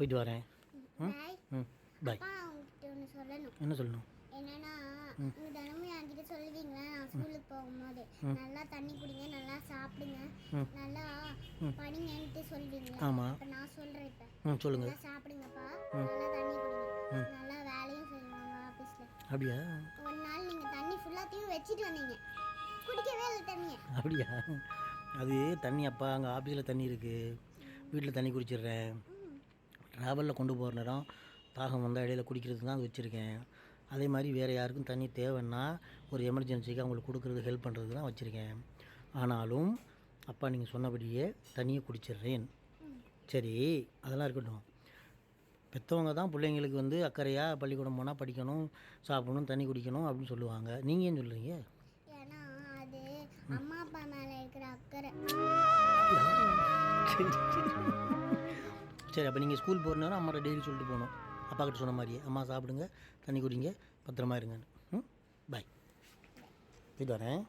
போயிட்டு வரேன். ம்? பாய் என்ன சொல்லணும்? என்னன்னா நீங்க தினமும் என்கிட்ட சொல்லுவீங்களா? நான் ஸ்கூலுக்கு போகும்போது. நல்லா தண்ணி குடிங்க நல்லா சாப்பிடுங்க. நல்லா படிங்கன்ட்டு சொல்லுவீங்களா? ஆமாம் இப்போ நான் சொல்றேன் இப்போ. ம் நல்லா சாப்பிடுங்கப்பா. நல்லா தண்ணி குடிங்க. நல்லா வேலையும் செய்வாங்க ஆஃபீஸில் அப்படியா? ஒரு நாள் நீங்க தண்ணி ஃபுல்லாத்தையும் வச்சுட்டு வந்தீங்க. குடிக்கவே இல்லை தண்ணியை. அப்படியா? அது தண்ணி அப்பா அங்கே ஆஃபீஸில் தண்ணி இருக்குது வீட்டில் தண்ணி குடிச்சிடுறேன். ட்ராவலில் கொண்டு போகிற நேரம் தாகம் வந்தால் இடையில குடிக்கிறதுக்கு தான் அது வச்சுருக்கேன். அதே மாதிரி வேறு யாருக்கும் தண்ணி தேவைன்னா ஒரு எமர்ஜென்சிக்கு அவங்களுக்கு கொடுக்குறது ஹெல்ப் பண்ணுறதுக்கு தான் வச்சுருக்கேன். ஆனாலும் அப்பா நீங்கள் சொன்னபடியே தண்ணியை குடிச்சிடுறேன். சரி அதெல்லாம் இருக்கட்டும். பெற்றவங்க தான் பிள்ளைங்களுக்கு வந்து அக்கறையாக பள்ளிக்கூடம் போனால் படிக்கணும் சாப்பிடணும் தண்ணி குடிக்கணும் அப்படின்னு சொல்லுவாங்க. நீங்கள் ஏன் சொல்கிறீங்க ஏன்னா அது அம்மா அப்பா மேல இருக்கிற அக்கறை. சரி அப்போ நீங்கள் ஸ்கூல் போகிற நேரம் அம்மாட்ட டெய்லி சொல்லிட்டு போகணும். அப்பா கிட்ட சொன்ன மாதிரியே அம்மா சாப்பிடுங்க. தண்ணி குடிங்க. பத்திரமா இருங்கன்னு. ம்? பாய் போயிட்டு வரேன்.